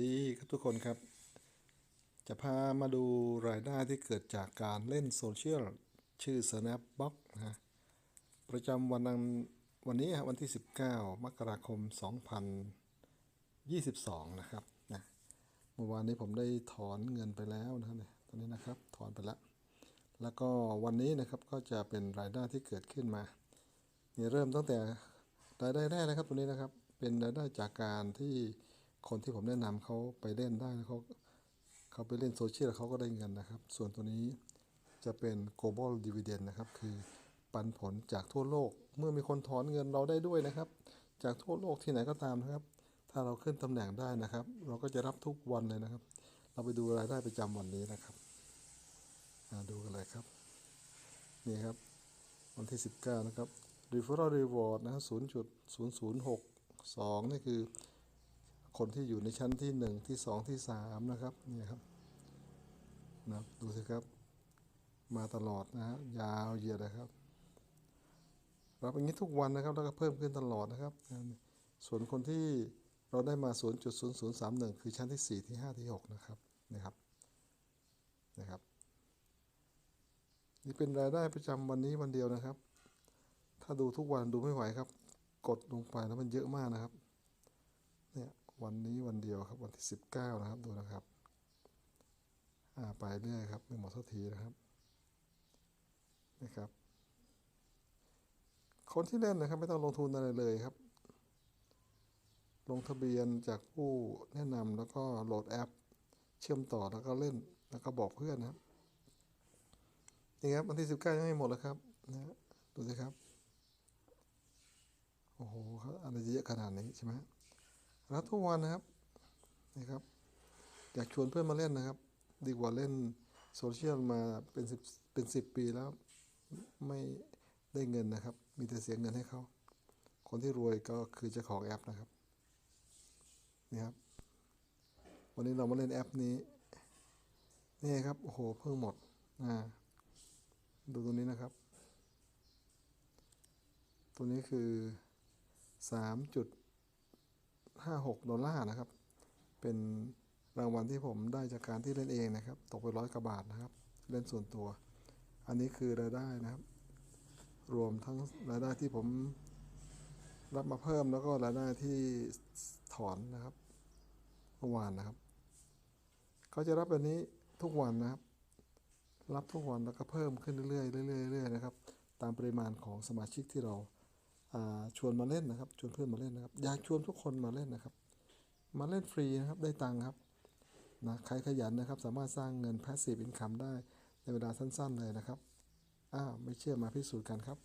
ดีครับทุกคนครับ จะพามาดูรายได้ที่เกิดจากการเล่นโซเชียลชื่อ Snapbox นะฮะประจำวันนั้นวันนี้ฮะวันที่ 19 มกราคม 2022 นะครับนะเมื่อวานนี้ผมได้ถอนเงินไปแล้วนะครับเนี่ยตอนนี้นะครับถอนไปแล้ว แล้วก็วันนี้นะครับก็จะเป็นรายได้ที่เกิดขึ้นมาเนี่ยเริ่มตั้งแต่รายได้แรกนะครับตัวนี้นะครับ เป็นรายได้จากการที่ คนที่ผมแนะนำเขาไปเล่นได้เขาเขาไปเล่นโซเชียลเขาก็ได้เงินนะครับ ส่วนตัวนี้จะเป็น global dividend นะครับ คือปันผลจากทั่วโลก เมื่อมีคนถอนเงินเราได้ด้วยนะครับ จากทั่วโลกที่ไหนก็ตามนะครับ ถ้าเราขึ้นตำแหน่งได้นะครับ เราก็จะรับทุกวันเลยนะครับ เราไปดูรายได้ประจำวันนี้นะครับดูกันเลยครับนี่ครับ วันที่ 19 นะครับ referral reward นะ0.0062 นี่คือ คนที่อยู่ในชั้นที่1ที่2ที่3นะครับนี่ครับนะดูสิครับ มาตลอดนะฮะยาวเหยียดนะครับรับอย่างนี้ทุกวันนะครับแล้วก็เพิ่มขึ้นตลอดนะครับ ส่วนคนที่เราได้มา 0.0031 คือชั้นที่ 4 ที่ 5 ที่ 6 นะครับนะครับนะครับ นี่เป็นรายได้ประจำวันนี้วันเดียวนะครับ ถ้าดูทุกวันดูไม่ไหวครับ กดลงไปแล้วมันเยอะมากนะครับ เนี่ย วันนี้วันเดียวครับวันที่สิบเก้านะครับดูนะครับไปเรื่อยครับไม่หมดสักทีนะครับนะครับ คนที่เล่นนะครับ ไม่ต้องลงทุนอะไรเลยครับ ลงทะเบียนจากผู้แนะนำแล้วก็โหลดแอป เชื่อมต่อแล้วก็เล่นแล้วก็บอกเพื่อนนะครับนี่ครับวันที่สิบเก้ายังไม่หมดเลยครับนะดูสิครับโอ้โหเขาอะไรเยอะขนาดนี้ใช่ไหม รับทุกวันนะครับนี่ครับ อยากชวนเพื่อนมาเล่นนะครับ ดีกว่าเล่นโซเชียลมาเป็นสิบเป็นสิบปีแล้ว ไม่ได้เงินนะครับ มีแต่เสียเงินให้เขา คนที่รวยก็คือเจ้าของแอปนะครับนี่ครับ วันนี้เรามาเล่นแอปนี้นี่ครับโอ้โหเพิ่งหมดอ่าดูตัวนี้นะครับ ตัวนี้คือ3.56ด อลลาร์นะครับ เป็นรางวัลที่ผมได้จากการที่เล่นเองนะครับ ตกไปร้อยกว่าบาทนะครับ เล่นส่วนตัว อันนี้คือรายได้นะครับ รวมทั้งรายได้ที่ผมรับมาเพิ่มแล้วก็รายได้ที่ถอนนะครับเมื่อวานนะครับ เขาจะรับแบบนี้ทุกวันนะครับ รับทุกวันแล้วก็เพิ่มขึ้นเรื่อยๆเรื่อยๆนะครับ ตามปริมาณของสมาชิกที่เรา ชวนมาเล่นนะครับ ชวนเพื่อนมาเล่นนะครับ อยากชวนทุกคนมาเล่นนะครับ มาเล่นฟรีนะครับ ได้ตังค์ครับนะใครขยันนะครับ สามารถสร้างเงิน passive income ได้ในเวลาสั้นๆเลยนะครับ อ้าวไม่เชื่อมาพิสูจน์กันครับ